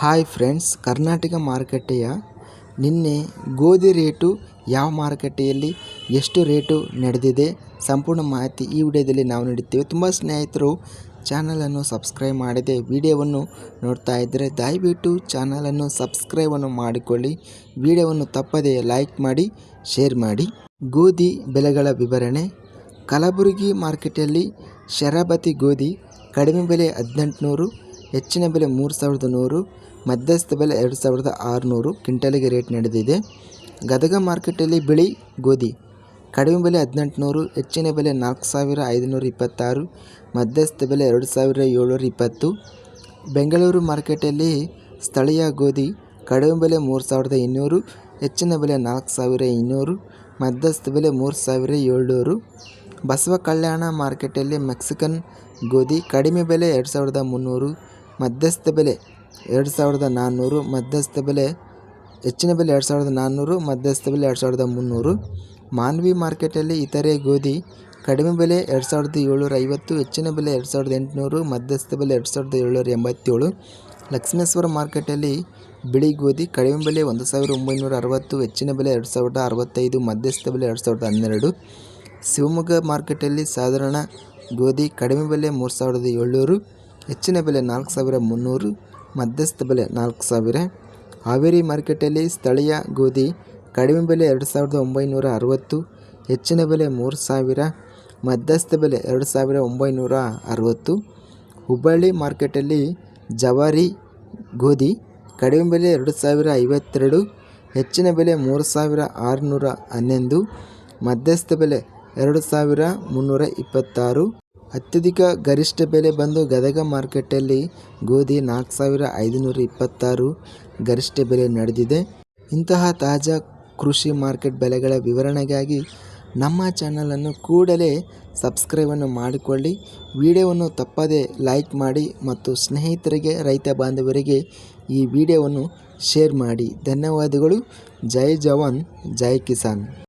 Hi friends, Karnataka ಮಾರುಕಟ್ಟೆಯ ನಿನ್ನೆ ಗೋಧಿ ರೇಟು ಯಾವ ಮಾರುಕಟ್ಟೆಯಲ್ಲಿ ಎಷ್ಟು ರೇಟು ನಡೆದಿದೆ ಸಂಪೂರ್ಣ ಮಾಹಿತಿ ಈ ವಿಡಿಯೋದಲ್ಲಿ ನಾವು ನೀಡುತ್ತೇವೆ. ತುಂಬ ಸ್ನೇಹಿತರು ಚಾನಲನ್ನು ಸಬ್ಸ್ಕ್ರೈಬ್ ಮಾಡಿದೆ ವಿಡಿಯೋವನ್ನು ನೋಡ್ತಾ ಇದ್ದರೆ ದಯವಿಟ್ಟು ಚಾನಲನ್ನು ಸಬ್ಸ್ಕ್ರೈಬನ್ನು ಮಾಡಿಕೊಳ್ಳಿ. ವಿಡಿಯೋವನ್ನು ತಪ್ಪದೇ ಲೈಕ್ ಮಾಡಿ ಶೇರ್ ಮಾಡಿ. ಗೋಧಿ ಬೆಲೆಗಳ ವಿವರಣೆ. ಕಲಬುರಗಿ ಮಾರ್ಕೆಟಲ್ಲಿ ಶರಾಬತಿ ಗೋಧಿ ಕಡಿಮೆ ಬೆಲೆ ಹದಿನೆಂಟುನೂರು ಹೆಚ್ಚಿನ ಬೆಲೆ ಮೂರು ಸಾವಿರದ ನೂರು, ಮಧ್ಯಸ್ಥ ಬೆಲೆ ಎರಡು ಸಾವಿರದ ಆರುನೂರು ಕ್ವಿಂಟಲಿಗೆ ರೇಟ್ ನಡೆದಿದೆ. ಗದಗ ಮಾರ್ಕೆಟಲ್ಲಿ ಬಿಳಿ ಗೋಧಿ, ಕಡಿಮೆ ಬೆಲೆ ಹದಿನೆಂಟುನೂರು, ಹೆಚ್ಚಿನ ಬೆಲೆ ನಾಲ್ಕು ಸಾವಿರ ಐದುನೂರ ಇಪ್ಪತ್ತಾರು, ಮಧ್ಯಸ್ಥ ಬೆಲೆ ಎರಡು ಸಾವಿರ ಏಳ್ನೂರ ಇಪ್ಪತ್ತು. ಬೆಂಗಳೂರು ಮಾರ್ಕೆಟಲ್ಲಿ ಸ್ಥಳೀಯ ಗೋಧಿ, ಕಡಿಮೆ ಬೆಲೆ ಮೂರು ಸಾವಿರದ ಇನ್ನೂರು, ಹೆಚ್ಚಿನ ಬೆಲೆ ನಾಲ್ಕು ಸಾವಿರ ಇನ್ನೂರು, ಮಧ್ಯಸ್ಥ ಬೆಲೆ ಮೂರು ಸಾವಿರ ಏಳ್ನೂರು. ಬಸವ ಕಲ್ಯಾಣ ಮಾರ್ಕೆಟಲ್ಲಿ ಮೆಕ್ಸಿಕನ್ ಗೋಧಿ ಕಡಿಮೆ ಬೆಲೆ ಎರಡು ಸಾವಿರದ ಮುನ್ನೂರು ಮಧ್ಯಸ್ಥ ಬೆಲೆ ಎರಡು ಸಾವಿರದ ನಾನ್ನೂರು, ಮಧ್ಯಸ್ಥ ಬೆಲೆ ಹೆಚ್ಚಿನ ಬೆಲೆ ಎರಡು ಸಾವಿರದ ನಾನ್ನೂರು, ಮಧ್ಯಸ್ಥ ಬೆಲೆ ಎರಡು ಸಾವಿರದ ಮುನ್ನೂರು. ಮಾನ್ವಿ ಮಾರ್ಕೆಟಲ್ಲಿ ಇತರೆ ಗೋಧಿ ಕಡಿಮೆ ಬೆಲೆ ಎರಡು ಸಾವಿರದ ಏಳ್ನೂರ ಐವತ್ತು, ಹೆಚ್ಚಿನ ಬೆಲೆ ಎರಡು ಸಾವಿರದ ಎಂಟುನೂರು, ಮಧ್ಯಸ್ಥ ಬೆಲೆ ಎರಡು ಸಾವಿರದ ಏಳ್ನೂರ ಎಂಬತ್ತೇಳು. ಲಕ್ಷ್ಮೇಶ್ವರ ಮಾರ್ಕೆಟಲ್ಲಿ ಬಿಳಿ ಗೋಧಿ ಕಡಿಮೆ ಬೆಲೆ ಒಂದು ಸಾವಿರದ ಒಂಬೈನೂರ ಅರವತ್ತು, ಹೆಚ್ಚಿನ ಬೆಲೆ ಎರಡು ಸಾವಿರದ ಅರವತ್ತೈದು, ಮಧ್ಯಸ್ಥ ಬೆಲೆ ಎರಡು ಸಾವಿರದ ಹನ್ನೆರಡು. ಶಿವಮೊಗ್ಗ ಮಾರ್ಕೆಟಲ್ಲಿ ಸಾಧಾರಣ ಗೋಧಿ ಕಡಿಮೆ ಬೆಲೆ ಮೂರು ಸಾವಿರದ ಏಳ್ನೂರು. ಹೆಚ್ಚಿನ ಬೆಲೆ ನಾಲ್ಕು ಸಾವಿರ ಮುನ್ನೂರು, ಮಧ್ಯಸ್ಥ ಬೆಲೆ ನಾಲ್ಕು ಸಾವಿರ. ಹಾವೇರಿ ಮಾರ್ಕೆಟಲ್ಲಿ ಸ್ಥಳೀಯ ಗೋಧಿ ಕಡಿಮೆ ಬೆಲೆ ಎರಡು ಸಾವಿರದ ಒಂಬೈನೂರ ಅರವತ್ತು, ಹೆಚ್ಚಿನ ಬೆಲೆ ಮೂರು ಸಾವಿರ, ಮಧ್ಯಸ್ಥ ಬೆಲೆ ಎರಡು ಸಾವಿರ ಒಂಬೈನೂರ ಅರವತ್ತು. ಹುಬ್ಬಳ್ಳಿ ಮಾರ್ಕೆಟಲ್ಲಿ ಜವಾರಿ ಗೋಧಿ ಕಡಿಮೆ ಬೆಲೆ ಎರಡು ಸಾವಿರ ಐವತ್ತೆರಡು, ಹೆಚ್ಚಿನ ಬೆಲೆ ಮೂರು ಸಾವಿರ ಆರುನೂರ ಹನ್ನೊಂದು, ಮಧ್ಯಸ್ಥ ಬೆಲೆ ಎರಡು ಸಾವಿರ ಮುನ್ನೂರ ಇಪ್ಪತ್ತಾರು. ಅತ್ಯಧಿಕ ಗರಿಷ್ಠ ಬೆಲೆ ಬಂದು ಗದಗ ಮಾರ್ಕೆಟಲ್ಲಿ ಗೋಧಿ ನಾಲ್ಕು ಸಾವಿರ ಐದುನೂರ ಇಪ್ಪತ್ತಾರು ಗರಿಷ್ಠ ಬೆಲೆ ನಡೆದಿದೆ. ಇಂತಹ ತಾಜಾ ಕೃಷಿ ಮಾರ್ಕೆಟ್ ಬೆಲೆಗಳ ವಿವರಣೆಗಾಗಿ ನಮ್ಮ ಚಾನಲನ್ನು ಕೂಡಲೇ ಸಬ್ಸ್ಕ್ರೈಬನ್ನು ಮಾಡಿಕೊಳ್ಳಿ. ವಿಡಿಯೋವನ್ನು ತಪ್ಪದೇ ಲೈಕ್ ಮಾಡಿ ಮತ್ತು ಸ್ನೇಹಿತರಿಗೆ, ರೈತ ಬಾಂಧವರಿಗೆ ಈ ವಿಡಿಯೋವನ್ನು ಶೇರ್ ಮಾಡಿ. ಧನ್ಯವಾದಗಳು. ಜೈ ಜವಾನ್, ಜೈ ಕಿಸಾನ್.